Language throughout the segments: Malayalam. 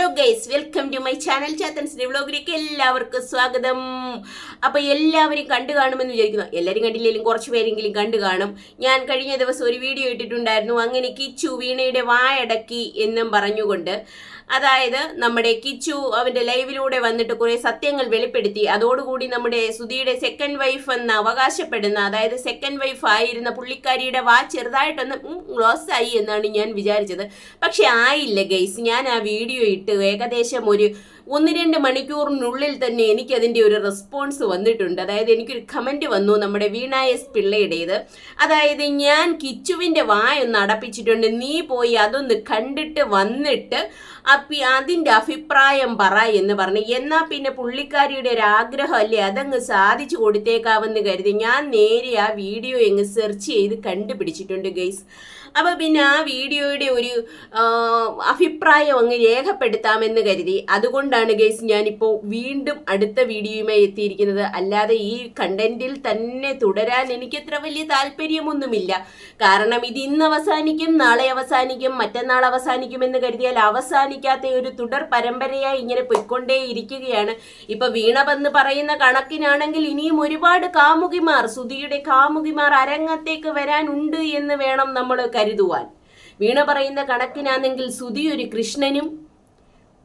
Hello guys welcome to my channel Chathans വ്ളോഗിലേക്ക് എല്ലാവർക്കും സ്വാഗതം. അപ്പോൾ എല്ലാവരും കണ്ടു കാണുമെന്ന് വിചാരിക്കുന്നു. എല്ലാവരും കണ്ടില്ലെങ്കിലും കുറച്ച് പേരെങ്കിലും കണ്ടു കാണും. ഞാൻ കഴിഞ്ഞ ദിവസം ഒരു വീഡിയോ ഇട്ടിട്ടുണ്ടായിരുന്നു. അങ്ങനെ കിച്ചു വീണയുടെ വായടക്കി എന്നും പറഞ്ഞുകൊണ്ട്. അതായത് നമ്മുടെ കിച്ചു അവന്റെ ലൈവിലൂടെ വന്നിട്ട് കുറെ സത്യങ്ങൾ വെളിപ്പെടുത്തി. അതോടുകൂടി നമ്മുടെ സുധിയുടെ സെക്കൻഡ് വൈഫ് എന്ന് അവകാശപ്പെടുന്ന അതായത് സെക്കൻഡ് വൈഫ് ആയിരുന്ന പുള്ളിക്കാരിയുടെ വാ ചെറുതായിട്ടൊന്ന് ക്ലോസ് ആയി എന്നാണ് ഞാൻ വിചാരിച്ചത്. പക്ഷെ ആയില്ല ഗൈസ് ഞാൻ ആ വീഡിയോ ഇട്ട് ഏകദേശം ഒരു ഒന്ന് രണ്ട് മണിക്കൂറിനുള്ളിൽ തന്നെ എനിക്ക് അതിന്റെ ഒരു റെസ്പോൺസ് വന്നിട്ടുണ്ട്. അതായത് എനിക്കൊരു കമന്റ് വന്നു നമ്മുടെ വീണ എസ് പിള്ളയുടേത്. അതായത് ഞാൻ കിച്ചുവിന്റെ വായൊന്ന് അടപ്പിച്ചിട്ടുണ്ട്. നീ പോയി അതൊന്ന് കണ്ടിട്ട് വന്നിട്ട് അപ്പി അതിന്റെ അഭിപ്രായം പറ എന്ന് പറഞ്ഞു. എന്നാൽ പിന്നെ പുള്ളിക്കാരിയുടെ ഒരു ആഗ്രഹം അല്ലേ? അതങ്ങ് സാധിച്ചു കൊടുത്തേക്കാവെന്ന് കരുതി ഞാൻ നേരെ ആ വീഡിയോ എങ്ങ് സെർച്ച് ചെയ്ത് കണ്ടുപിടിച്ചിട്ടുണ്ട് ഗൈസ് അപ്പോൾ പിന്നെ ആ വീഡിയോയുടെ ഒരു അഭിപ്രായം അങ്ങ് രേഖപ്പെടുത്താമെന്ന് കരുതി. അതുകൊണ്ടാണ് ഗൈസ് ഞാനിപ്പോൾ വീണ്ടും അടുത്ത വീഡിയോയുമായി എത്തിയിരിക്കുന്നത്. അല്ലാതെ ഈ കണ്ടന്റിൽ തന്നെ തുടരാൻ എനിക്ക് അത്ര വലിയ താല്പര്യമൊന്നുമില്ല. കാരണം ഇത് ഇന്ന് അവസാനിക്കും നാളെ അവസാനിക്കും മറ്റന്നാൾ അവസാനിക്കും എന്ന് കരുതിയാൽ അവസാനിക്കാത്ത ഒരു തുടർ പരമ്പരയായി ഇങ്ങനെ പൊയ്ക്കൊണ്ടേ ഇരിക്കുകയാണ് ഇപ്പൊ വീണപെന്ന് പറയുന്ന കണക്കിനാണെങ്കിൽ ഇനിയും ഒരുപാട് കാമുകിമാർ സുധിയുടെ കാമുകിമാർ അരങ്ങത്തേക്ക് വരാനുണ്ട് എന്ന് വേണം നമ്മൾ കരുതുവാൻ. വീണ പറയുന്ന കണക്കിനാണെങ്കിൽ സുതി ഒരു കൃഷ്ണനും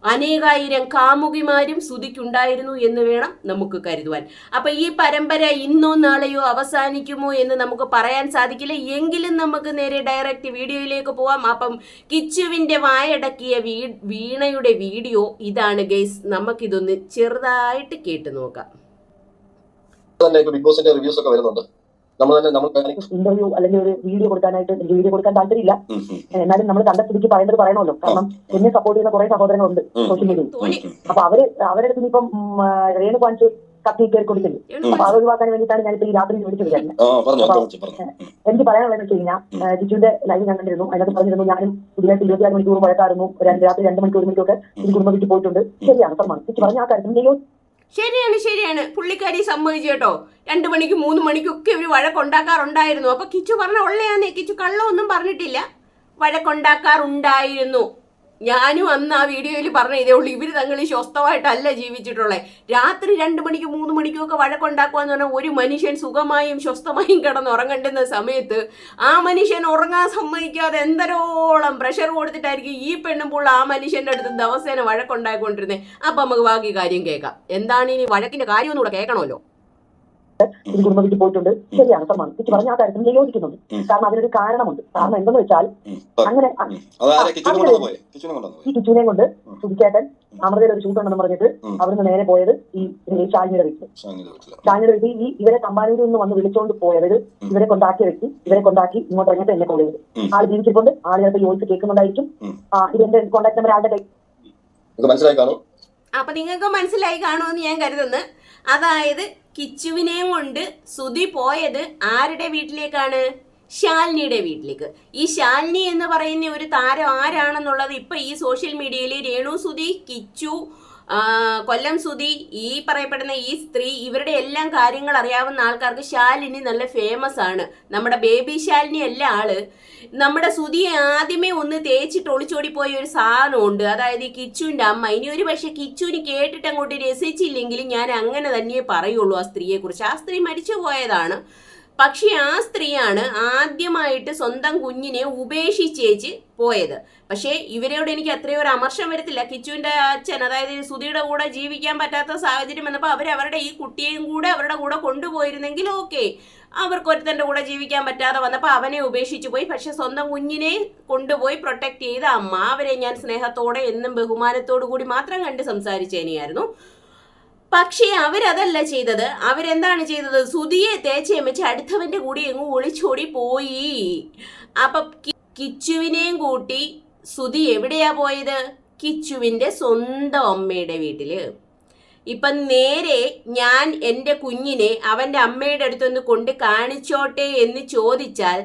അനേകായിരം കാമുകിമാരും സുതിക്കുണ്ടായിരുന്നു എന്ന് വേണം നമുക്ക് കരുതുവാൻ. അപ്പൊ ഈ പരമ്പര ഇന്നോ നാളെയോ അവസാനിക്കുമോ എന്ന് നമുക്ക് പറയാൻ സാധിക്കില്ല. എങ്കിലും നമുക്ക് നേരെ ഡയറക്റ്റ് വീഡിയോയിലേക്ക് പോവാം. അപ്പം കിച്ചുവിന്റെ വായടക്കിയ വീണയുടെ വീഡിയോ ഇതാണ് ഗെയ്സ് നമുക്കിതൊന്ന് ചെറുതായിട്ട് കേട്ടു നോക്കാം. ബിഗ് ബോസിന്റെ റിവ്യൂസ് ഒക്കെ വരുന്നുണ്ട്. നമ്മൾ തന്നെ നമ്മൾ ഇന്റർവ്യൂ അല്ലെങ്കിൽ ഒരു വീഡിയോ കൊടുക്കാനായിട്ട് എനിക്ക് വീഡിയോ കൊടുക്കാൻ താല്പര്യമില്ല. എന്നാലും നമ്മൾ കണ്ട സ്ഥിതിക്ക് പറയേണ്ടത് പറയണമല്ലോ. കാരണം എന്നെ സപ്പോർട്ട് ചെയ്യുന്ന കുറെ സഹോദരങ്ങളുണ്ട്. സോഷ്യൽ മീഡിയയിൽ തോന്നി അപ്പൊ അവർ അവരുടെ അടുത്ത് ഇപ്പം രേണു കാണിച്ച് കത്തി കയറി കൊടുക്കില്ല അപ്പൊ അത് ഒഴിവാക്കാൻ വേണ്ടിയിട്ടാണ് ഞാനിപ്പോ ഈ രാത്രി വിളിച്ചു വിചാരിക്കുന്നത് പറഞ്ഞു എനിക്ക് പറയാനുള്ളത് വെച്ച് കഴിഞ്ഞാൽ ജിജുവിന്റെ ലൈവ് ഞാൻ കണ്ടിരുന്നു. അതിനകത്ത് പറഞ്ഞിരുന്നു ഞാനും പുതിയതായിട്ട് ഇരുപത്തിനാല് മണിക്കൂർ വഴക്കായിരുന്നു രണ്ട് രാത്രി രണ്ട് മണിക്കൂർ ഒക്കെ ഈ കുടുംബം കുടുംബത്തിൽ പോയിട്ടുണ്ട്. ശരിയാണ് ചേച്ചി പറഞ്ഞ ആ കാര്യത്തിൽ ശരിയാണ് ശരിയാണ്. പുള്ളിക്കാരി സമ്മതിച്ചു കേട്ടോ. രണ്ടു മണിക്ക് മൂന്ന് മണിക്കൊക്കെ ഒരു വഴക്കുണ്ടാക്കാറുണ്ടായിരുന്നു. അപ്പൊ കിച്ചു പറഞ്ഞ ഉള്ളയാന്നേ കിച്ചു കള്ളമൊന്നും പറഞ്ഞിട്ടില്ല. വഴക്കുണ്ടാക്കാറുണ്ടായിരുന്നു. ഞാനും അന്ന് ആ വീഡിയോയിൽ പറഞ്ഞ ഇതേ ഉള്ളൂ. ഇവർ തങ്ങൾ സ്വസ്ഥമായിട്ടല്ല ജീവിച്ചിട്ടുള്ളത് രാത്രി രണ്ട് മണിക്കും മൂന്ന് മണിക്കും ഒക്കെ വഴക്കുണ്ടാക്കുക എന്ന് പറഞ്ഞാൽ ഒരു മനുഷ്യൻ സുഖമായും സ്വസ്ഥമായും കിടന്ന് ഉറങ്ങേണ്ടുന്ന സമയത്ത് ആ മനുഷ്യൻ ഉറങ്ങാൻ സമ്മതിക്കാതെ എന്തരോളം പ്രഷർ കൊടുത്തിട്ടായിരിക്കും ഈ പെണ്ണും പുള്ള ആ മനുഷ്യന്റെ അടുത്ത് ദിവസേന വഴക്കുണ്ടായിക്കൊണ്ടിരുന്നത് അപ്പൊ നമുക്ക് ബാക്കി കാര്യം കേൾക്കാം. എന്താണ് ഇനി വഴക്കിന്റെ കാര്യം ഒന്നുകൂടെ കേൾക്കണമല്ലോ. കുടുംബ വീട്ടിൽ പോയിട്ടുണ്ട്. ശരിയാണ് സമ്മാനം കിച്ചു പറഞ്ഞ ആ കാര്യത്തിൽ യോജിക്കുന്നുണ്ട്. ഉം. കാരണം അതിനൊരു കാരണമുണ്ട്. കാരണം എന്തെന്ന് വെച്ചാൽ അങ്ങനെ ഈ പോയെ? കിച്ചുവിനെ കൊണ്ട് സുധിച്ചേട്ടൻ അമൃതയിൽ ഒരു ഷൂട്ടുണ്ടെന്ന് പറഞ്ഞിട്ട്. അവിടുന്ന് നേരെ പോയത് ഈ ചാഞ്ഞിയുടെ ഷാലിനിയുടെ വീട്ടിൽ. ഷാലിനിയുടെ വീട്ടിൽ. ഈ ഇവരെ കമ്പാനൂരിൽ നിന്ന് വന്ന് വിളിച്ചുകൊണ്ട് പോയവര് ഇവരെ കൊണ്ടാക്കിയ വ്യക്തി ഇവരെ കൊണ്ടാക്കി ഇങ്ങോട്ട് ഇറങ്ങിയിട്ട് എന്നെ കോൾ ചെയ്തു. ആൾ ജീവിച്ചിട്ടുണ്ട് ആൾ ചിലപ്പോൾ യോജിച്ച് കേൾക്കുന്നുണ്ടായിരിക്കും. ഇതെന്റെ കോൺടാക്ട് നമ്പർ ആളുടെ കൈ മനസ്സിലായി കാണും? അപ്പൊ നിങ്ങൾക്ക് മനസ്സിലായി കാണുമെന്ന് ഞാൻ കരുതുന്നു. അതായത് കിച്ചുവിനെയും കൊണ്ട് സുധി പോയത് ആരുടെ വീട്ടിലേക്കാണ്? ശാലിനിയുടെ വീട്ടിലേക്ക്. ഈ ശാലിനി എന്ന് പറയുന്ന ഒരു താരം ആരാണെന്നുള്ളത് ഇപ്പൊ ഈ സോഷ്യൽ മീഡിയയിൽ രേണു സുധി കിച്ചു കൊല്ലം സുധി ഈ പറയപ്പെടുന്ന ഈ സ്ത്രീ ഇവരുടെ എല്ലാം കാര്യങ്ങൾ അറിയാവുന്ന ആൾക്കാർക്ക് ശാലിനി നല്ല ഫേമസ് ആണ്. നമ്മുടെ ബേബി ശാലിനി അല്ല ആൾ. നമ്മുടെ സുധിയെ ആദ്യമേ ഒന്ന് തേച്ചിട്ട് ഒളിച്ചോടി പോയ ഒരു സാധനമുണ്ട്. അതായത് ഈ കിച്ചുവിന്റെ അമ്മ. ഇനി ഒരു പക്ഷെ കിച്ചുവിന് കേട്ടിട്ട് അങ്ങോട്ട് രസിച്ചില്ലെങ്കിലും ഞാൻ അങ്ങനെ തന്നെയേ പറയുള്ളൂ ആ സ്ത്രീയെ കുറിച്ച് ആ സ്ത്രീ മരിച്ചു പോയതാണ് പക്ഷെ ആ സ്ത്രീയാണ് ആദ്യമായിട്ട് സ്വന്തം കുഞ്ഞിനെ ഉപേക്ഷിച്ചേച്ച് പോയത്. പക്ഷേ ഇവരോട് എനിക്ക് അത്രയും ഒരു അമർഷം വരത്തില്ല. കിച്ചുവിന്റെ അച്ഛൻ അതായത് സുധിയുടെ കൂടെ ജീവിക്കാൻ പറ്റാത്ത സാഹചര്യം വന്നപ്പോൾ അവർ അവരുടെ ഈ കുട്ടിയെയും കൂടെ അവരുടെ കൂടെ കൊണ്ടുപോയിരുന്നെങ്കിൽ ഓക്കെ. അവർക്ക് ഒരുത്തന്റെ കൂടെ ജീവിക്കാൻ പറ്റാതെ വന്നപ്പോൾ അവനെ ഉപേക്ഷിച്ചു പോയി. പക്ഷെ സ്വന്തം കുഞ്ഞിനെ കൊണ്ടുപോയി പ്രൊട്ടക്ട് ചെയ്ത അമ്മ അവരെ ഞാൻ സ്നേഹത്തോടെ എന്നും ബഹുമാനത്തോടു കൂടി മാത്രം കണ്ട് സംസാരിച്ചേനെയായിരുന്നു. പക്ഷേ അവരതല്ല ചെയ്തത്. അവരെന്താണ് ചെയ്തത്? സുതിയെ തേച്ചേമിച്ച് അടുത്തവന്റെ കൂടി എങ്ങും ഒളിച്ചോടി പോയി. അപ്പൊ കിച്ചുവിനെയും കൂട്ടി സുതി എവിടെയാ പോയത്? കിച്ചുവിന്റെ സ്വന്തം അമ്മയുടെ വീട്ടിൽ. ഇപ്പൊ നേരെ ഞാൻ എന്റെ കുഞ്ഞിനെ അവന്റെ അമ്മയുടെ അടുത്തൊന്ന് കൊണ്ട് കാണിച്ചോട്ടെ എന്ന് ചോദിച്ചാൽ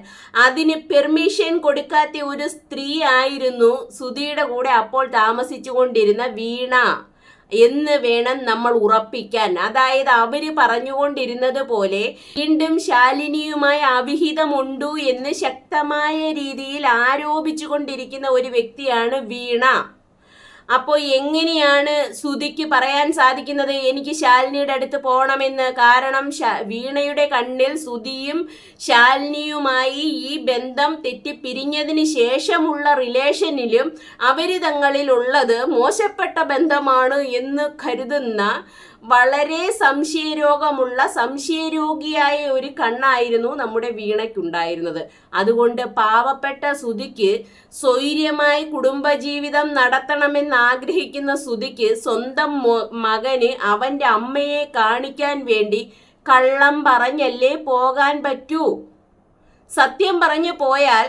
അതിന് പെർമിഷൻ കൊടുക്കാത്ത ഒരു സ്ത്രീ ആയിരുന്നു സുധിയുടെ കൂടെ അപ്പോൾ താമസിച്ചുകൊണ്ടിരുന്ന വീണ. എന്ന് വേണം നമ്മൾ ഉറപ്പിക്കാൻ. അതായത് അവർ പറഞ്ഞുകൊണ്ടിരുന്നത് പോലെ വീണ്ടും ശാലിനിയുമായി അവിഹിതമുണ്ടു എന്ന് ശക്തമായ രീതിയിൽ ആരോപിച്ചുകൊണ്ടിരിക്കുന്ന ഒരു വ്യക്തിയാണ് വീണ. അപ്പോൾ എങ്ങനെയാണ് ശ്രുതിക്ക് പറയാൻ സാധിക്കുന്നത്? എനിക്ക് ശാലിനിയുടെ അടുത്ത് പോകണമെന്ന് കാരണം വീണയുടെ കണ്ണിൽ ശ്രുതിയും ശാലിനിയുമായി ഈ ബന്ധം തെറ്റിപ്പിരിഞ്ഞതിന് ശേഷമുള്ള റിലേഷനിലും അവർ തങ്ങളിലുള്ളത് മോശപ്പെട്ട ബന്ധമാണ് എന്ന് കരുതുന്ന വളരെ സംശയരോഗമുള്ള സംശയരോഗിയായ ഒരു കണ്ണായിരുന്നു നമ്മുടെ വീണയ്ക്കുണ്ടായിരുന്നത്. അതുകൊണ്ട് പാവപ്പെട്ട സുതിക്ക് സ്വൈര്യമായി കുടുംബജീവിതം നടത്തണമെന്ന് ആഗ്രഹിക്കുന്ന സുതിക്ക് സ്വന്തം മകന് അവന്റെ അമ്മയെ കാണിക്കാൻ വേണ്ടി കള്ളം പറഞ്ഞല്ലേ പോകാൻ പറ്റൂ? സത്യം പറഞ്ഞു പോയാൽ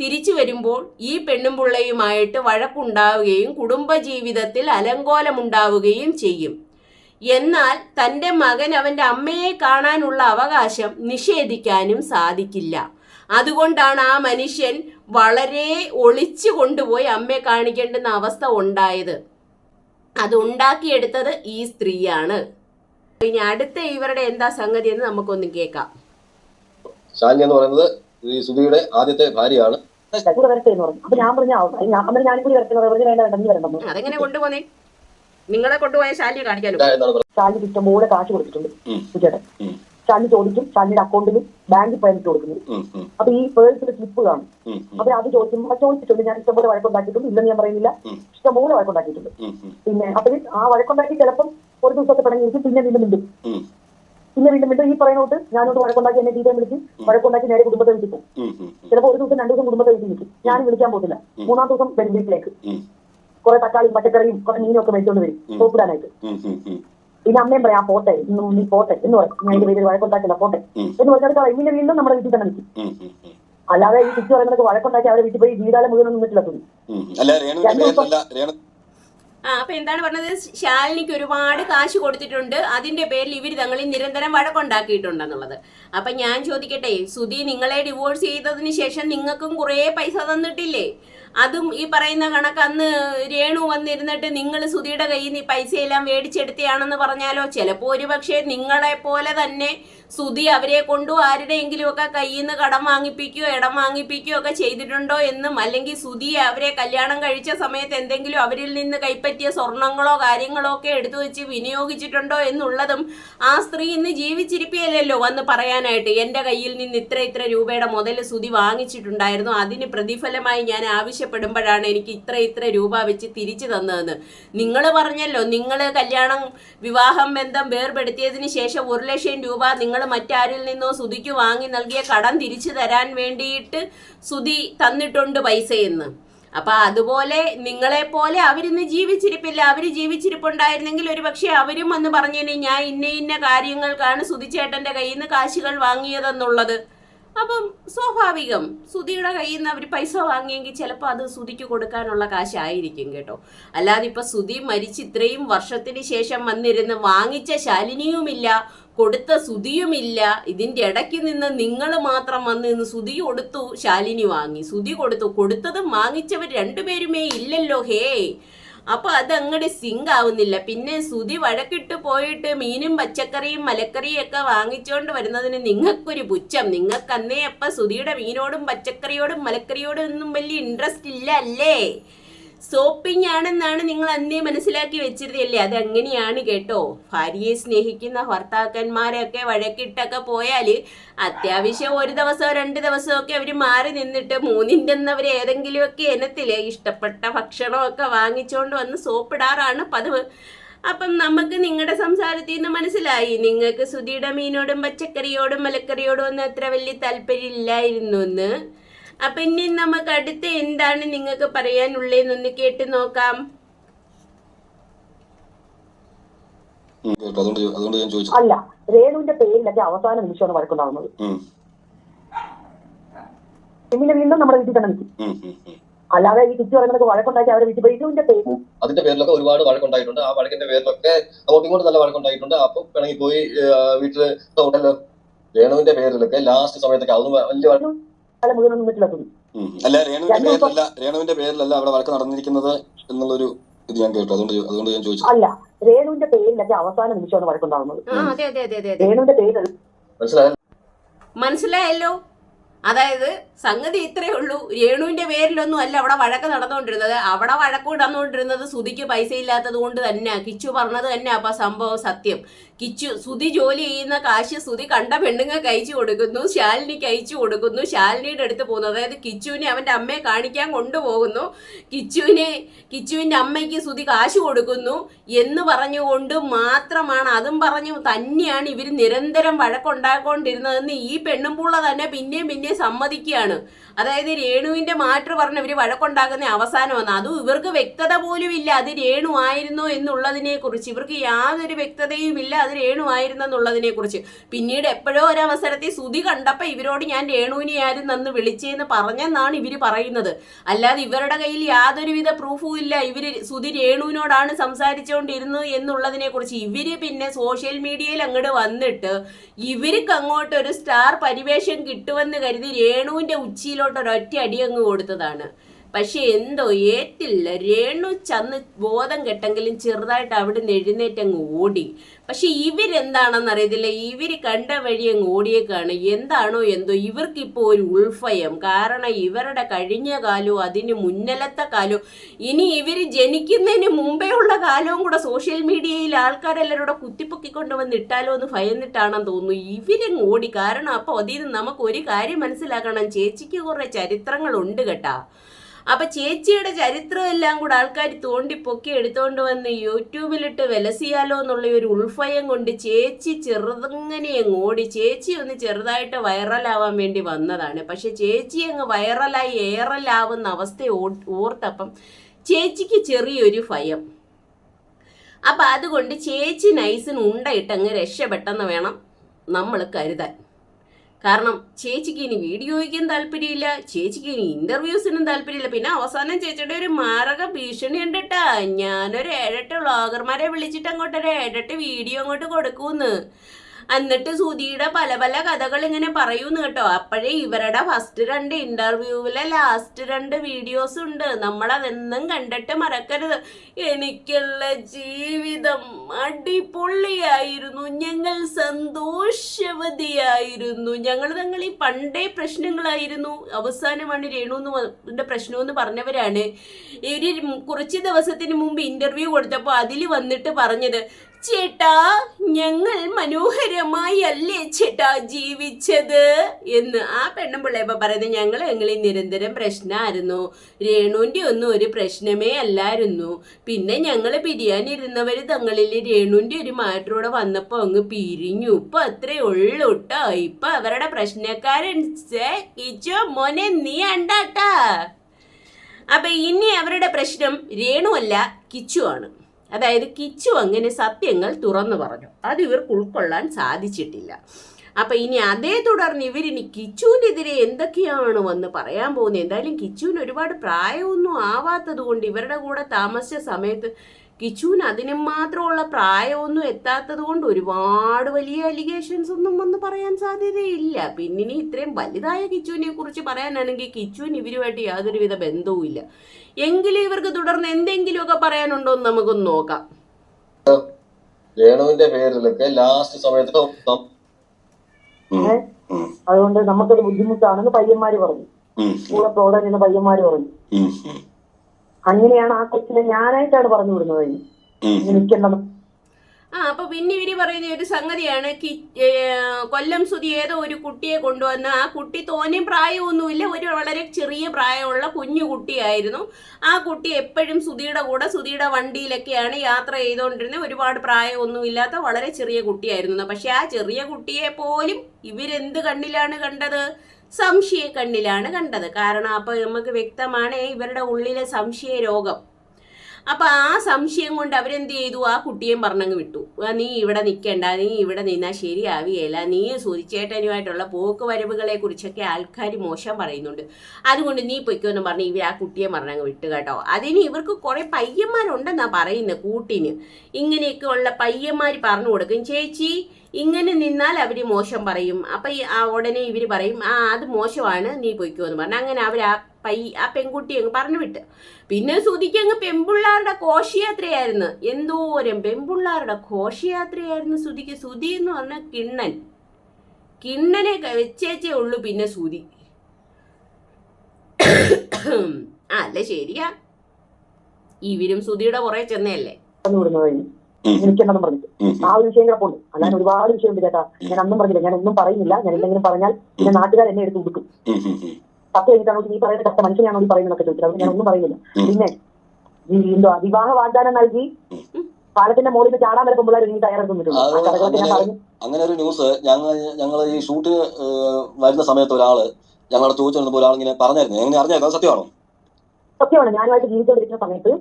തിരിച്ചു വരുമ്പോൾ ഈ പെണ്ണും പിള്ളയുമായിട്ട് വഴക്കുണ്ടാവുകയും കുടുംബജീവിതത്തിൽ അലങ്കോലമുണ്ടാവുകയും ചെയ്യും. എന്നാൽ തന്റെ മകൻ അവന്റെ അമ്മയെ കാണാനുള്ള അവകാശം നിഷേധിക്കാനും സാധിക്കില്ല. അതുകൊണ്ടാണ് ആ മനുഷ്യൻ വളരെ ഒളിച്ചു കൊണ്ടുപോയി അമ്മയെ കാണിക്കേണ്ടുന്ന അവസ്ഥ ഉണ്ടായത്. അത് ഉണ്ടാക്കിയെടുത്തത് ഈ സ്ത്രീയാണ്. ഇനി അടുത്ത ഇവരുടെ എന്താ സംഗതി എന്ന് നമുക്കൊന്ന് കേൾക്കാം. ഷാനി എന്ന് പറയുന്നത് ഈ സുധിയുടെ ആദ്യത്തെ ഭാര്യയാണ്. അതെങ്ങനെ കൊണ്ടുപോന്നേ? നിങ്ങളെ കൊണ്ടുപോയ ശാലിയെ കാണിക്കാനും ശാലി കിട്ടും മോളെ ഇഷ്ടംപോലെ കാശ് കൊടുത്തിട്ടുണ്ട്. ഉം. ശാലി ചോദിക്കും ശാലിയുടെ അക്കൗണ്ടിൽ ബാങ്കിൽ പോയിട്ട് കൊടുക്കുന്നത് ഉം, അപ്പൊ ഈ പേഴ്സിൽ സ്ലിപ്പ് കാണും. അപ്പൊ അത് ചോദിക്കുമ്പോൾ ചോദിച്ചിട്ടുണ്ട് ഞാൻ ഇഷ്ടംപോലെ വഴക്കുണ്ടാക്കിയിട്ടുണ്ട് ഇല്ലെന്ന് ഞാൻ പറയുന്നില്ല. ഇഷ്ടംപോലെ വഴക്കുണ്ടാക്കിയിട്ടുണ്ട്. പിന്നെ അപ്പൊ ആ വഴക്കുണ്ടാക്കി ചിലപ്പം ഒരു ദിവസത്തെ പിണങ്ങിയിരിക്കും പിന്നെ വീണ്ടും മിണ്ടും. പിന്നെ വീണ്ടും വീണ്ടും ഈ പറയുന്നോട്ട് ഞാനോട്ട് വഴക്കുണ്ടാക്കി എന്നെ ടീച്ചറെ വിളിച്ച് വഴക്കുണ്ടാക്കി നേരെ കുടുംബത്തെ വിളിച്ചു പോകും. ചിലപ്പോൾ ഒരു ദിവസം രണ്ടു ദിവസം കുടുംബത്തെ വിളിച്ച് നിൽക്കും. ഞാൻ വിളിക്കാൻ പോകില്ല മൂന്നാം ദിവസം ബെൻഡിലേക്ക് വീട്ടിലേക്ക് കുറെ തക്കാളിയും പച്ചക്കറിയും കുറെ മീനും ഒക്കെ മേടിച്ചോണ്ട് വരും. സോപ്പിടാനായിട്ട്. പിന്നെ അമ്മയും പറയാം "ആ, പോട്ടെ. ഇന്ന് നീ പോട്ടെ. എന്ന് പറയും. ഞാൻ എന്റെ പേര് വഴക്കുണ്ടാക്കില്ല പോട്ടെ. എന്ന് പറഞ്ഞാൽ കളയും. പിന്നെ വീണ്ടും നമ്മുടെ വീട്ടിൽ തന്നെ നിൽക്കും. അല്ലാതെ ഈ തിരിച്ചു പറയുന്നത് വഴക്കുണ്ടാക്കി അവരെ വീട്ടിൽ പോയി ജീവിതകാലം മുഴുവൻ നിന്നിട്ടില്ല തുണി രേണു ആ അപ്പൊ എന്താണ് പറഞ്ഞത്? ശാലിനിക്ക് ഒരുപാട് കാശ് കൊടുത്തിട്ടുണ്ട്. അതിന്റെ പേരിൽ ഇവർ തങ്ങളിൽ നിരന്തരം വഴക്കുണ്ടാക്കിയിട്ടുണ്ടെന്നുള്ളത്. അപ്പൊ ഞാൻ ചോദിക്കട്ടെ സുധി നിങ്ങളെ ഡിവോഴ്സ് ചെയ്തതിന് ശേഷം നിങ്ങൾക്കും കുറേ പൈസ തന്നിട്ടില്ലേ? അതും ഈ പറയുന്ന കണക്ക് അന്ന് രേണു വന്നിരുന്നിട്ട് നിങ്ങൾ സുധിയുടെ കയ്യിൽ നിന്ന് പൈസയെല്ലാം മേടിച്ചെടുത്തിയാണെന്ന് പറഞ്ഞാലോ? ചിലപ്പോൾ ഒരു പക്ഷേ നിങ്ങളെ പോലെ തന്നെ സുധി അവരെ കൊണ്ടു ആരുടെയെങ്കിലും ഒക്കെ കയ്യിൽ നിന്ന് കടം വാങ്ങിപ്പിക്കുകയോ ഇടം വാങ്ങിപ്പിക്കുകയോ ഒക്കെ ചെയ്തിട്ടുണ്ടോ എന്നും അല്ലെങ്കിൽ സുധി അവരെ കല്യാണം കഴിച്ച സമയത്ത് എന്തെങ്കിലും അവരിൽ നിന്ന് കൈപ്പറ്റിയ സ്വർണങ്ങളോ കാര്യങ്ങളോ ഒക്കെ എടുത്തു വെച്ച് വിനിയോഗിച്ചിട്ടുണ്ടോ എന്നുള്ളതും ആ സ്ത്രീ ഇന്ന് ജീവിച്ചിരിപ്പിയല്ലോ വന്ന് പറയാനായിട്ട്. എന്റെ കയ്യിൽ നിന്ന് ഇത്ര ഇത്ര രൂപയുടെ മുതൽ സുധി വാങ്ങിച്ചിട്ടുണ്ടായിരുന്നു. അതിന് പ്രതിഫലമായി ഞാൻ ആവശ്യപ്പെടുമ്പോഴാണ് എനിക്ക് ഇത്ര ഇത്ര രൂപ വെച്ച് തിരിച്ചു തന്നതെന്ന്. നിങ്ങൾ പറഞ്ഞല്ലോ നിങ്ങൾ കല്യാണം വിവാഹം ബന്ധം വേർപെടുത്തിയതിന് ശേഷം ഒരു ലക്ഷം രൂപ നിങ്ങൾ മറ്റാരിൽ നിന്നോ സുധിക്ക് വാങ്ങി നൽകിയ കടം തിരിച്ചു തരാൻ വേണ്ടിയിട്ട് സുധി തന്നിട്ടുണ്ട് പൈസയെന്ന്. അപ്പൊ അതുപോലെ നിങ്ങളെ പോലെ അവരിന്ന് ജീവിച്ചിരിപ്പില്ല. അവർ ജീവിച്ചിരിപ്പുണ്ടായിരുന്നെങ്കിൽ ഒരു പക്ഷെ അവരും വന്ന് പറഞ്ഞേനെ ഞാൻ ഇന്ന ഇന്ന കാര്യങ്ങൾക്കാണ് സുധിച്ചേട്ടന്റെ കയ്യിൽ നിന്ന് കാശുകൾ വാങ്ങിയതെന്നുള്ളത്. അപ്പം സ്വാഭാവികം സുധിയുടെ കയ്യിൽ നിന്ന് അവർ പൈസ വാങ്ങിയെങ്കിൽ ചിലപ്പോൾ അത് സുധിക്ക് കൊടുക്കാനുള്ള കാശായിരിക്കും കേട്ടോ. അല്ലാതെ ഇപ്പം സുധി മരിച്ച് ഇത്രയും വർഷത്തിന് ശേഷം വന്നിരുന്ന് വാങ്ങിച്ച ശാലിനിയുമില്ല കൊടുത്ത സുതിയുമില്ല ഇതിന്റെ ഇടയ്ക്ക് നിന്ന് നിങ്ങൾ മാത്രം വന്ന് ഇന്ന് സുതി കൊടുത്തു ശാലിനി വാങ്ങി. സുതി കൊടുത്തു കൊടുത്തതും വാങ്ങിച്ചവർ രണ്ടുപേരുമേ ഇല്ലല്ലോ ഹേ. അപ്പൊ അത് അങ്ങോട്ട് സിങ്ക് ആവുന്നില്ല. പിന്നെ സുതി വഴക്കിട്ട് പോയിട്ട് മീനും പച്ചക്കറിയും മലക്കറിയും ഒക്കെ വാങ്ങിച്ചുകൊണ്ട് വരുന്നതിന് നിങ്ങൾക്കൊരു പുച്ഛം. നിങ്ങൾക്ക് അന്നേ അപ്പൊ സുതിയുടെ മീനോടും പച്ചക്കറിയോടും മലക്കറിയോടും ഒന്നും വലിയ ഇൻട്രസ്റ്റ് ഇല്ല അല്ലേ? സോപ്പിംഗ് ആണെന്നാണ് നിങ്ങൾ അന്നേ മനസ്സിലാക്കി വെച്ചിരുന്നില്ലേ അത് അങ്ങനെയാണ് കേട്ടോ. ഭാര്യയെ സ്നേഹിക്കുന്ന ഭർത്താക്കന്മാരൊക്കെ വഴക്കിട്ടൊക്കെ പോയാൽ അത്യാവശ്യം ഒരു ദിവസമോ രണ്ട് ദിവസമോ ഒക്കെ അവർ മാറി നിന്നിട്ട് മൂന്നിന്റെ അവർ ഏതെങ്കിലുമൊക്കെ ഇനത്തിൽ ഇഷ്ടപ്പെട്ട ഭക്ഷണമൊക്കെ വാങ്ങിച്ചുകൊണ്ട് വന്ന് സോപ്പിടാറാണ് പതിവ്. അപ്പം നമുക്ക് നിങ്ങളുടെ സംസാരത്തിൽ നിന്ന് മനസ്സിലായി. നിങ്ങൾക്ക് സുധിയുടെ മീനോടും പച്ചക്കറിയോടും മലക്കറിയോടും ഒന്നും അത്ര വലിയ താല്പര്യം ഇല്ലായിരുന്നു എന്ന് അപ്പൊ ഇനി നമുക്ക് അടുത്ത് എന്താണ് നിങ്ങൾക്ക് പറയാനുള്ളതെന്നൊന്ന് കേട്ട് നോക്കാം. അല്ല രേണുവിന്റെ പേരിലൊക്കെ അവസാന നിമിഷമാണ് വഴക്കുണ്ടാകുന്നത് ഉം, പിന്നെ വീണ്ടും നമ്മുടെ വീട്ടിൽ തന്നെ നിൽക്കും. അല്ലാതെ ഈ തിരിച്ചു പറയുന്നത് വഴക്കുണ്ടാക്കി അവരെ വീട്ടിൽ പോയി. രേണുവിന്റെ പേര് അതിന്റെ പേരിലൊക്കെ ഒരുപാട് വഴക്കുണ്ടായിട്ടുണ്ട്. ആ വഴക്കിന്റെ പേരിലൊക്കെ അങ്ങോട്ടും ഇങ്ങോട്ടും നല്ല വഴക്കുണ്ടായിട്ടുണ്ട്. അപ്പൊ പിണങ്ങി പോയി വീട്ടിൽ ഹോട്ടലിൽ രേണുവിന്റെ പേരിലൊക്കെ ലാസ്റ്റ് സമയത്തൊക്കെ അതൊന്നും വലിയ വഴക്ക് കാലം മുഴുവൻ നിന്നിട്ടില്ല അല്ല രേണുവിന്റെ രണ്ടു ദിവസം- പേരിലല്ല രേണുവിന്റെ പേരിലല്ല അവിടെ വഴക്ക് നടന്നിരിക്കുന്നത് എന്നുള്ളൊരു ഇത് ഞാൻ കേട്ടു. അതുകൊണ്ട് അതുകൊണ്ട് ഞാൻ ചോദിച്ചു അല്ല രേണുവിന്റെ പേരിലൊക്കെ അവസാന നിമിഷമാണ് വഴക്കുണ്ടാകുന്നത് ആ അതെ അതെ അതെ അതെ അതെ. രേണുവിന്റെ പേരിൽ മനസ്സിലായോ? മനസ്സിലായല്ലോ? അതായത് സംഗതി ഇത്രയേ ഉള്ളൂ. രേണുവിന്റെ പേരിലൊന്നും അല്ല അവിടെ വഴക്ക് നടന്നുകൊണ്ടിരുന്നത് അവിടെ വഴക്ക് നടന്നുകൊണ്ടിരുന്നത് സുധിക്ക് പൈസ ഇല്ലാത്തത് കൊണ്ട് തന്നെ കിച്ചു പറഞ്ഞത് തന്നെ അപ്പൊ സംഭവം സത്യം. കിച്ചു സുതി ജോലി ചെയ്യുന്ന കാശ് സുതി കണ്ട പെണ്ണുങ്ങൾക്ക് അയച്ചു കൊടുക്കുന്നു ശാലിനിക്ക് അയച്ചു കൊടുക്കുന്നു ശാലിനിയുടെ അടുത്ത് പോകുന്നു. അതായത് കിച്ചുവിനെ അവന്റെ അമ്മയെ കാണിക്കാൻ കൊണ്ടുപോകുന്നു. കിച്ചുവിനെ കിച്ചുവിന്റെ അമ്മയ്ക്ക് സുതി കാശ് കൊടുക്കുന്നു എന്ന് പറഞ്ഞുകൊണ്ട് മാത്രമാണ് അതും പറഞ്ഞു തന്നെയാണ് ഇവർ നിരന്തരം വഴക്കുണ്ടാക്കൊണ്ടിരുന്നതെന്ന് ഈ പെണ്ണുമ്പുള്ള തന്നെ പിന്നെയും പിന്നെയും സമ്മതിക്കുകയാണ്. അതായത് രേണുവിന്റെ മാറ്റർ പറഞ്ഞ് ഇവർ വഴക്കുണ്ടാക്കുന്ന അവസാനമാണ്. അതും ഇവർക്ക് വ്യക്തത പോലും ഇല്ല അത് രേണു ആയിരുന്നു എന്നുള്ളതിനെ കുറിച്ച് ഇവർക്ക് യാതൊരു വ്യക്തതയും ഇല്ല അത് രേണു ആയിരുന്നു എന്നുള്ളതിനെ കുറിച്ച് പിന്നീട് എപ്പോഴോ ഒരു അവസരത്തിൽ സുതി കണ്ടപ്പോൾ ഇവരോട് ഞാൻ രേണുവിനെയായിരുന്നു അന്ന് വിളിച്ചതെന്ന് പറഞ്ഞെന്നാണ് ഇവർ പറയുന്നത്. അല്ലാതെ ഇവരുടെ കയ്യിൽ യാതൊരുവിധ പ്രൂഫും ഇല്ല. ഇവർ സുതി രേണുവിനോടാണ് സംസാരിച്ചുകൊണ്ടിരുന്നത് എന്നുള്ളതിനെ കുറിച്ച് ഇവർ പിന്നെ സോഷ്യൽ മീഡിയയിൽ അങ്ങോട്ട് വന്നിട്ട് ഇവർക്ക് അങ്ങോട്ട് ഒരു സ്റ്റാർ പരിവേഷം കിട്ടുമെന്ന് കരുതി രേണുവിന്റെ ഉച്ചിയിലോട്ട് ഒരൊറ്റ അടി അങ്ങ് കൊടുത്തതാണ്. പക്ഷെ എന്തോ ഏറ്റില്ല. രേണു ചന്ന് ബോധം കെട്ടെങ്കിലും ചെറുതായിട്ട് അവിടെ നിന്ന് എഴുന്നേറ്റ് അങ്ങ് ഓടി. പക്ഷെ ഇവരെന്താണെന്ന് അറിയത്തില്ല. ഇവർ കണ്ട വഴി അങ്ങ് ഓടിയേക്കാണ്. എന്താണോ എന്തോ ഇവർക്കിപ്പോൾ ഒരു ഉൾഫയം കാരണം ഇവരുടെ കഴിഞ്ഞ കാലവും അതിന് മുന്നലത്തെ കാലവും. ഇനി ഇവർ ജനിക്കുന്നതിന് മുമ്പേ ഉള്ള കാലവും കൂടെ സോഷ്യൽ മീഡിയയിൽ ആൾക്കാരെല്ലാവരും കൂടെ കുത്തിപ്പൊക്കിക്കൊണ്ട് വന്ന് ഇട്ടാലോ എന്ന് ഭയന്നിട്ടാണെന്ന് തോന്നുന്നു. ഇവരങ്ങ് ഓടി. കാരണം അപ്പോൾ അതിൽ നിന്ന് നമുക്ക് ഒരു കാര്യം മനസ്സിലാക്കണം. ചേച്ചിക്ക് കുറേ ചരിത്രങ്ങളുണ്ട് കേട്ടാ. അപ്പൊ ചേച്ചിയുടെ ചരിത്രം എല്ലാം കൂടെ ആൾക്കാർ തോണ്ടി പൊക്കി എടുത്തോണ്ട് വന്ന് യൂട്യൂബിലിട്ട് വിലസിയാലോ എന്നുള്ള ഒരു ഉൾഫയം കൊണ്ട് ചേച്ചി ചെറുതങ്ങനെ അങ്ങ് ഓടി. ചേച്ചി ഒന്ന് ചെറുതായിട്ട് വൈറലാവാൻ വേണ്ടി വന്നതാണ്. പക്ഷെ ചേച്ചി അങ്ങ് വൈറലായി ഏറലാവുന്ന അവസ്ഥ ഓർത്തപ്പം ചേച്ചിക്ക് ചെറിയൊരു ഭയം. അപ്പൊ അതുകൊണ്ട് ചേച്ചി നൈസിന് ഉണ്ടയിട്ട് അങ്ങ് രക്ഷപ്പെട്ടെന്ന് വേണം നമ്മൾ കരുതാൻ. കാരണം ചേച്ചിക്ക് ഇനി വീഡിയോയ്ക്കും താല്പര്യമില്ല ചേച്ചിക്ക് ഇനി ഇന്റർവ്യൂസിനും താല്പര്യമില്ല. പിന്നെ അവസാനം ചേച്ചിയുടെ ഒരു മാരക ഭീഷണി ഉണ്ട് ഞാനൊരു ഏഴെട്ട് വ്ളോഗർമാരെ വിളിച്ചിട്ട് അങ്ങോട്ട് ഒരു ഏഴെട്ട് വീഡിയോ അങ്ങോട്ട് കൊടുക്കൂന്ന്. എന്നിട്ട് സുധിയുടെ പല പല കഥകൾ ഇങ്ങനെ പറയൂന്ന് കേട്ടോ. അപ്പോഴേ ഇവരുടെ ഫസ്റ്റ് രണ്ട് ഇന്റർവ്യൂവിലെ ലാസ്റ്റ് രണ്ട് വീഡിയോസ് ഉണ്ട്. നമ്മളതെന്നും കണ്ടിട്ട് മറക്കരുത്. എനിക്കുള്ള ജീവിതം അടിപൊളിയായിരുന്നു. ഞങ്ങൾ സന്തോഷവതിയായിരുന്നു. ഞങ്ങൾ തങ്ങൾ ഈ പണ്ടേ പ്രശ്നങ്ങളായിരുന്നു. അവസാനമാണ് രേണു എന്ന് പ്രശ്നം എന്ന് പറഞ്ഞവരാണ്. ഒരു കുറച്ച് ദിവസത്തിന് മുമ്പ് ഇന്റർവ്യൂ കൊടുത്തപ്പോൾ അതിൽ വന്നിട്ട് പറഞ്ഞത് ചേട്ടാ ഞങ്ങൾ മനോഹരമായി അല്ലേ ചേട്ടാ ജീവിച്ചത്? എന്ന് ആ പെണ്ണുപിള്ള ഇപ്പൊ പറയുന്നത് ഞങ്ങൾ ഞങ്ങളിൽ നിരന്തരം പ്രശ്നമായിരുന്നു രേണുവിന്റെ ഒന്നും ഒരു പ്രശ്നമേ അല്ലായിരുന്നു. പിന്നെ ഞങ്ങൾ പിരിയാനിരുന്നവർ തങ്ങളിൽ രേണുവിന്റെ ഒരു മാറ്ററോടെ വന്നപ്പോൾ അങ്ങ് പിരിഞ്ഞു. ഇപ്പൊ അത്രേ ഉള്ളൂ കേട്ടോ ഇപ്പൊ അവരുടെ പ്രശ്നക്കാരൻ ഇച്ചോ മോനെ നീ അണ്ടാട്ടാ അപ്പൊ ഇനി അവരുടെ പ്രശ്നം രേണുവല്ല കിച്ചു ആണ്. അതായത് കിച്ചു അങ്ങനെ സത്യങ്ങൾ തുറന്നു പറഞ്ഞു. അത് ഇവർക്ക് ഉൾക്കൊള്ളാൻ സാധിച്ചിട്ടില്ല. അപ്പൊ ഇനി അതേ തുടർന്ന് ഇവരിനി കിച്ചുവിനെതിരെ എന്തൊക്കെയാണ് വന്ന് പറയാൻ പോകുന്നത്? എന്തായാലും കിച്ചുവിന് ഒരുപാട് പ്രായമൊന്നും ആവാത്തത് കൊണ്ട് ഇവരുടെ കൂടെ താമസിച്ച സമയത്ത് കിച്ചുവിന് അതിന് മാത്രമുള്ള പ്രായമൊന്നും എത്താത്തത് കൊണ്ട് ഒരുപാട് വലിയ അലിഗേഷൻസ് ഒന്നും വന്ന് പറയാൻ സാധ്യതയില്ല. പിന്നെ ഇനി ഇത്രയും വലുതായ കിച്ചുവിനെ കുറിച്ച് പറയാനാണെങ്കിൽ കിച്ചുവിന് ഇവരുമായിട്ട് യാതൊരുവിധ ബന്ധവും ഇല്ല. എങ്കിലും ഇവർക്ക് തുടർന്ന് എന്തെങ്കിലുമൊക്കെ പറയാനുണ്ടോ എന്ന് നമുക്കൊന്ന് നോക്കാം. രേണുവിന്റെ പേരിലൊക്കെ ലാസ്റ്റ് സമയത്ത് അതുകൊണ്ട് നമുക്കത് ബുദ്ധിമുട്ടാണെന്ന് പയ്യന്മാര് പറഞ്ഞു കൂടെ പ്രോഗ്രാം ചെയ്യുന്ന പയ്യന്മാര് പറഞ്ഞു അങ്ങനെയാണ് ആ കൊച്ചിനെ ഞാനായിട്ടാണ് പറഞ്ഞു വിടുന്നത്. അതിന്. ഇനി നിൽക്കേണ്ടെന്ന് ആ അപ്പൊ പിന്നെ ഇവർ പറയുന്ന ഒരു സംഗതിയാണ് കൊല്ലം സുതി ഏതോ ഒരു കുട്ടിയെ കൊണ്ടുവന്ന ആ കുട്ടി തോനെ പ്രായമൊന്നുമില്ല ഒരു വളരെ ചെറിയ പ്രായമുള്ള കുഞ്ഞു കുട്ടിയായിരുന്നു. ആ കുട്ടി എപ്പോഴും സുധിയുടെ കൂടെ സുധിയുടെ വണ്ടിയിലൊക്കെയാണ് യാത്ര ചെയ്തുകൊണ്ടിരുന്നത് ഒരുപാട് പ്രായമൊന്നുമില്ലാത്ത വളരെ ചെറിയ കുട്ടിയായിരുന്നു. പക്ഷെ ആ ചെറിയ കുട്ടിയെ പോലും ഇവരെന്ത് കണ്ണിലാണ് കണ്ടത്? സംശയ കണ്ണിലാണ് കണ്ടത്. കാരണം അപ്പൊ നമുക്ക് വ്യക്തമാണ് ഇവരുടെ ഉള്ളിലെ സംശയ രോഗം അപ്പൊ ആ സംശയം കൊണ്ട് അവരെന്ത് ചെയ്തു? ആ കുട്ടിയേയും പറഞ്ഞങ്ങ് വിട്ടു. നീ ഇവിടെ നിൽക്കണ്ട. നീ ഇവിടെ നിന്നാൽ ശരിയാവുകയില്ല. നീ സുരിച്ചേട്ടനുമായിട്ടുള്ള പോക്ക് വരവുകളെ കുറിച്ചൊക്കെ ആൾക്കാർ മോശം പറയുന്നുണ്ട്. അതുകൊണ്ട് നീ പൊയ്ക്കോന്ന് പറഞ്ഞ് ഇവർ ആ കുട്ടിയെ പറഞ്ഞങ്ങ് വിട്ടു കേട്ടോ. അതിന് ഇവർക്ക് കുറെ പയ്യന്മാരുണ്ടെന്നാ പറയുന്നത് കൂട്ടിന്. ഇങ്ങനെയൊക്കെ ഉള്ള പയ്യന്മാർ പറഞ്ഞു കൊടുക്കും. ചേച്ചി ഇങ്ങനെ നിന്നാൽ അവർ മോശം പറയും. അപ്പം ഉടനെ ഇവർ പറയും ആ അത് മോശമാണ്. നീ പൊയ്ക്കോ എന്ന് പറഞ്ഞു. അങ്ങനെ അവർ ആ പൈ ആ പെൺകുട്ടി അങ്ങ് പറഞ്ഞു വിട്ട്. പിന്നെ സുധിക്ക് അങ്ങ് പെൺപിള്ളാരുടെ ഘോഷയാത്രയായിരുന്നു. എന്തോരം പെൺപിള്ളാരുടെ ഘോഷയാത്രയായിരുന്നു സുധിക്ക് സുധി എന്ന് പറഞ്ഞ കിണ്ണൻ. കിണ്ണനെ വെച്ചേച്ചേ ഉള്ളൂ പിന്നെ സുധി ആ അല്ല ശരിയാ. ഇവരും സുധിയുടെ പുറകെ ചെന്നയല്ലേ. എനിക്കെന്നും പറഞ്ഞിട്ട്. ആ ഒരു വിഷയം കിടപ്പുണ്ട് അല്ലാതെ ഒരുപാട് വിഷയമുണ്ട് ചേട്ടാ. ഞാൻ അന്നും പറഞ്ഞില്ല. ഞാൻ ഒന്നും പറയുന്നില്ല. ഞാൻ എന്തെങ്കിലും പറഞ്ഞാൽ പിന്നെ നാട്ടുകാർ എന്നെ എടുത്ത് കൊടുക്കും. സത്യം കഴിഞ്ഞിട്ടാണോ നീ പറയുന്ന കഷ്ട മനുഷ്യനാണോ നീ പറയുന്നതൊക്കെ ചോദിച്ചത് അതുകൊണ്ട് ഞാൻ ഒന്നും പറയുന്നില്ല പിന്നെ എന്തോ വിവാഹ വാഗ്ദാനം നൽകി. പാലത്തിന്റെ മുകളിൽ നിന്ന് ചാടാൻ വരെ പിള്ളേർ ഞാൻ അങ്ങനെ- ഒരു ന്യൂസ് ഞങ്ങൾ ഞങ്ങൾ ഈ ഷൂട്ടിന് വരുന്ന സമയത്ത് ഒരാൾ ഞങ്ങളെ ചോദിച്ചിരുന്നപ്പോൾ ഒരാൾ ഇങ്ങനെ പറഞ്ഞായിരുന്നു. എങ്ങനെ അറിഞ്ഞായിരുന്നു? സത്യമാണോ? സത്യമാണ്. ഞാനുമായിട്ട് ജീവിച്ചുകൊണ്ടിരിക്കുന്ന സമയത്ത്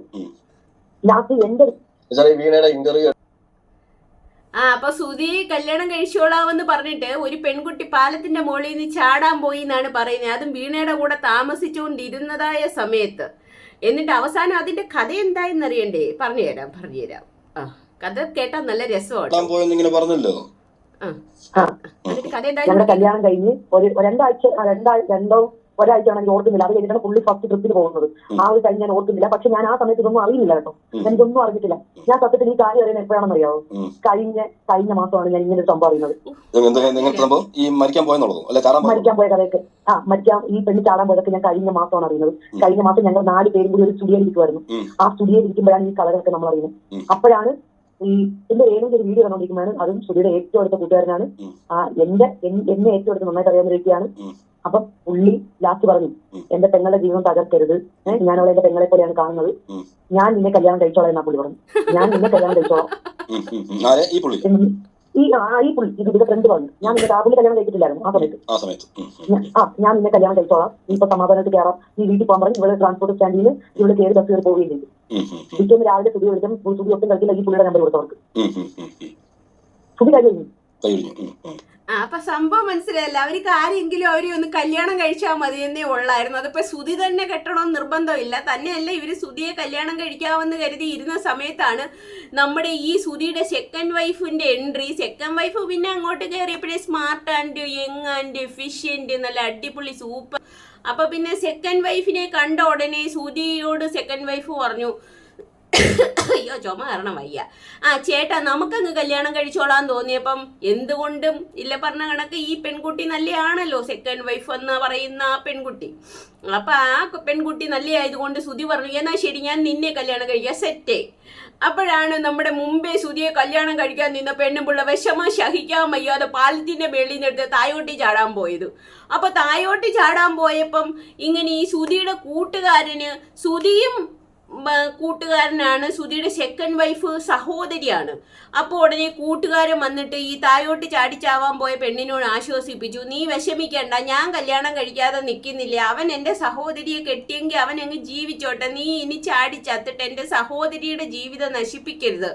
ഞാൻ ലാസ്റ്റ് എന്റെ വീണയുടെ ഇന്റർവ്യൂ ആ അപ്പൊ സുധി കല്യാണം കഴിച്ചോളാമെന്ന് പറഞ്ഞിട്ട് ഒരു പെൺകുട്ടി പാലത്തിന്റെ മുകളിൽ നിന്ന് ചാടാൻ പോയി എന്നാണ് പറയുന്നത്. അതും വീണയുടെ കൂടെ താമസിച്ചുകൊണ്ടിരുന്നതായ സമയത്ത്. എന്നിട്ട് അവസാനം അതിന്റെ കഥ എന്തായെന്ന് അറിയണ്ടേ? പറഞ്ഞുതരാം പറഞ്ഞുതരാം ആ കഥ കേട്ടാ നല്ല രസമാണ്. ചാടാൻ പോയെന്ന് ഇങ്ങനെ പറഞ്ഞല്ലോ? എന്നിട്ട് കഥ എന്തായാലും കല്യാണം കഴിഞ്ഞ് രണ്ടാഴ്ച രണ്ടോ ഒരാഴ്ചയാണ് എനിക്ക് ഓർക്കുന്നില്ല. അത് കഴിഞ്ഞിട്ടാണ് പുള്ളി ഫസ്റ്റ് ട്രിപ്പിൽ പോകുന്നത്. ആ ഒരു ടൈം ഞാൻ ഓർക്കുന്നില്ല. പക്ഷെ ഞാൻ ആ സമയത്ത് ഇതൊന്നും അറിയില്ല കേട്ടോ. എനിക്കൊന്നും അറിഞ്ഞിട്ടില്ല. ഞാൻ സത്യത്തിൽ ഈ കാര്യം അറിയാൻ എപ്പോഴാണെന്ന് അറിയാവോ കഴിഞ്ഞ കഴിഞ്ഞ മാസമാണ് ഞാൻ ഇങ്ങനെ സംഭവം അറിയുന്നത്. ഈ മരിക്കാൻ പോയെന്നുള്ളതോ? മരിക്കാൻ പോയ കഥയൊക്കെ. ആ മരിക്കാൻ ഈ പെണ്ണ് ചാടാൻ പോയതൊക്കെ ഞാൻ കഴിഞ്ഞ മാസമാണ് അറിയുന്നത്. കഴിഞ്ഞ മാസം ഞങ്ങൾ നാല് പേരും കൂടി ഒരു സ്റ്റുഡിയോയിൽ ഇരിക്കുമായിരുന്നു. ആ സ്റ്റുഡിയോയിൽ ഇരിക്കുമ്പോഴാണ് ഈ കഥകളൊക്കെ നമ്മൾ അറിയുന്നത്. അപ്പോഴാണ് ഈ എന്റെ ഏതെങ്കിലും ഒരു വീഡിയോ കണ്ടോണ്ടിരിക്കുമ്പോഴാണ് അതും സുധിയുടെ ഏറ്റവും അടുത്ത കൂട്ടുകാരനാണ് ആ എന്റെ എന്നെ ഏറ്റവും അടുത്ത് നന്നായിട്ട് അറിയാവുന്ന വ്യക്തിയാണ്. അപ്പം പുള്ളി ലാസ്റ്റ് പറഞ്ഞു. എന്റെ പെങ്ങളുടെ ജീവൻ തകർക്കരുത്. ഞാൻ അവളെ എന്റെ പെങ്ങളെ പോലെയാണ് കാണുന്നത്. ഞാൻ നിന്നെ കല്യാണം കഴിച്ചോളാം എന്നാ പുള്ളി പറഞ്ഞു. ഞാൻ നിന്നെ കല്യാണം കഴിച്ചോളാം. ഈ ആ ഈ പുള്ളി ഇത് ഇതിന്റെ ഫ്രണ്ട് പറഞ്ഞു. ഞാൻ നിന്റെ രാഹുലിനെ കല്യാണം കഴിച്ചിട്ടില്ലായിരുന്നു ആ സമയത്ത്. ആ. ഞാൻ- നിന്നെ കല്യാണം കഴിച്ചോളാം. നീ ഇപ്പൊ സമാധാനത്തിൽ കയറാം നീ വീട്ടിൽ പോകാൻ പറഞ്ഞു ഇവിടെ ട്രാൻസ്പോർട്ട് സ്റ്റാൻഡിൽ ഇവിടെ കയറി ബസ് കയറി പോവുകയും ചെയ്തു. പിറ്റേന്ന് രാവിലെ സുതി വിളിച്ചും സുതി ഒട്ടും കഴിക്കില്ല ഈ പുള്ളിയുടെ നമ്പർ കൊടുത്തവർക്ക് ഉം. കഴിഞ്ഞു. ആ അപ്പൊ സംഭവം മനസ്സിലായില്ല. അവർക്ക് ആരെങ്കിലും അവരെ ഒന്ന് കല്യാണം കഴിച്ചാൽ മതി എന്നേ ഉള്ളായിരുന്നു. അതിപ്പോ സുതി തന്നെ കെട്ടണമെന്ന് നിർബന്ധമില്ല. തന്നെയല്ല ഇവർ സുതിയെ കല്യാണം കഴിക്കാമെന്ന് കരുതി ഇരുന്ന സമയത്താണ് നമ്മുടെ ഈ സുതിയുടെ സെക്കൻഡ് വൈഫിന്റെ എൻട്രി സെക്കൻഡ് വൈഫ് പിന്നെ അങ്ങോട്ട് കയറിയപ്പോഴേ smart and young and efficient നല്ല അടിപൊളി സൂപ്പർ അപ്പൊ പിന്നെ സെക്കൻഡ് വൈഫിനെ കണ്ട ഉടനെ സുതിയോട് സെക്കൻഡ് വൈഫ് പറഞ്ഞു അയ്യോ ചുമ കാരണം വയ്യ. ആ ചേട്ടാ നമുക്കങ്ങ് കല്യാണം കഴിച്ചോളാൻ തോന്നിയപ്പം എന്തുകൊണ്ടും ഇല്ല പറഞ്ഞ കണക്ക് ഈ പെൺകുട്ടി നല്ലയാണല്ലോ സെക്കൻഡ് വൈഫ് എന്ന് പറയുന്ന ആ പെൺകുട്ടി. അപ്പൊ ആ പെൺകുട്ടി നല്ലയായതുകൊണ്ട് സുതി പറഞ്ഞു എന്നാ ശരി ഞാൻ നിന്നെ കല്യാണം കഴിക്കാം സെറ്റേ അപ്പോഴാണ് നമ്മുടെ മുമ്പേ സുതിയെ കല്യാണം കഴിക്കാൻ നിന്ന പെണ്ണുപിള്ള വിഷമം ശഹിക്കാൻ വയ്യാതെ പാലത്തിന്റെ മേളിൽ നിന്നെടുത്ത് തായോട്ടി ചാടാൻ പോയത്. അപ്പൊ തായോട്ടി ചാടാൻ പോയപ്പം ഇങ്ങനെ ഈ സുതിയുടെ കൂട്ടുകാരന് സുധിയും മ, കൂട്ടുകാരനാണ് സുധിയുടെ സെക്കൻഡ് വൈഫ് സഹോദരിയാണ്. അപ്പോൾ ഉടനെ കൂട്ടുകാരൻ വന്നിട്ട് ഈ തായോട്ട് ചാടിച്ചാവാൻ പോയ പെണ്ണിനോട് ആശ്വസിപ്പിച്ചു. നീ വിഷമിക്കണ്ട ഞാൻ കല്യാണം കഴിക്കാതെ നിൽക്കുന്നില്ല. അവൻ എന്റെ സഹോദരിയെ കെട്ടിയെങ്കിൽ അവൻ അങ്ങ് ജീവിച്ചോട്ടെ. നീ ഇനി ചാടിച്ചത്തിട്ട് എന്റെ സഹോദരിയുടെ ജീവിതം നശിപ്പിക്കരുത്.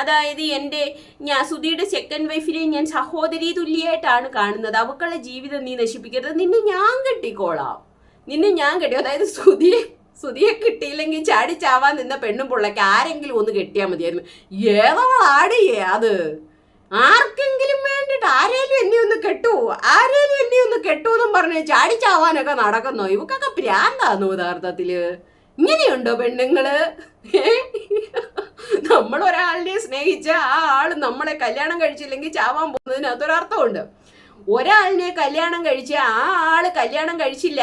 അതായത് എന്റെ ഞാൻ സുധിയുടെ സെക്കൻഡ് വൈഫിനെ ഞാൻ സഹോദരി തുല്യമായിട്ടാണ് കാണുന്നത്. അവക്കുള്ള ജീവിതം നീ നശിപ്പിക്കരുത്. നിന്നെ ഞാൻ കെട്ടിക്കോളാം. നിന്നെ ഞാൻ കെട്ടി അതായത് സുധിയെ സുധിയെ കിട്ടിയില്ലെങ്കിൽ ചാടി ചാവാൻ നിന്ന പെണ്ണും പിള്ളക്ക് ആരെങ്കിലും ഒന്ന് കെട്ടിയാൽ മതിയായിരുന്നു. ഏതവളാടിയേ അത്. ആർക്കെങ്കിലും വേണ്ടിട്ട് ആരേലും എന്നെ ഒന്ന് കെട്ടു ആരേലും എന്നെ ഒന്ന് കെട്ടു എന്നും പറഞ്ഞ് ചാടി ചാവാനൊക്കെ നടക്കുന്നോ? ഇവക്കൊക്കെ പ്രാന്താന്നു യഥാർത്ഥത്തിൽ? ഇങ്ങനെയുണ്ടോ പെണ്ണുങ്ങൾ? നമ്മൾ ഒരാളിനെ സ്നേഹിച്ച ആ ആൾ നമ്മളെ കല്യാണം കഴിച്ചില്ലെങ്കിൽ ചാവാൻ പോകുന്നതിനകത്തൊരർത്ഥമുണ്ട് ഒരാളിനെ കല്യാണം കഴിച്ച ആ ആൾ കല്യാണം കഴിച്ചില്ല.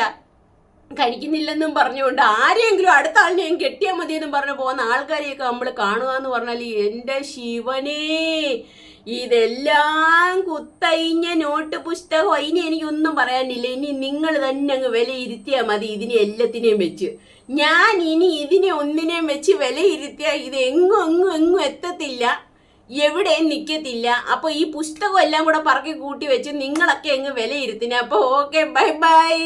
കഴിക്കുന്നില്ലെന്നും പറഞ്ഞുകൊണ്ട് ആരെങ്കിലും അടുത്ത ആളിനെയും കെട്ടിയാൽ മതിയെന്നും പറഞ്ഞു പോകുന്ന ആൾക്കാരെയൊക്കെ നമ്മൾ കാണുക എന്ന് പറഞ്ഞാൽ എന്റെ ശിവനേ ഇതെല്ലാം കുത്തയിഞ്ഞ നോട്ട് പുസ്തകം. ഇനി എനിക്കൊന്നും പറയാനില്ല. ഇനി നിങ്ങൾ തന്നെ അങ്ങ് വിലയിരുത്തിയാൽ മതി ഇതിനെ എല്ലാത്തിനെയും വെച്ച്. ഞാൻ ഇനി ഇതിനെ ഒന്നിനെയും വെച്ച് വിലയിരുത്തിയാൽ ഇത് എങ്ങും എങ്ങും എങ്ങും എത്തത്തില്ല. എവിടെയും നിൽക്കത്തില്ല അപ്പോൾ ഈ പുസ്തകം എല്ലാം കൂടെ പറക്കി കൂട്ടി വെച്ച് നിങ്ങളൊക്കെ അങ്ങ് വിലയിരുത്തിന്. അപ്പോൾ ഓക്കെ ബൈ ബൈ.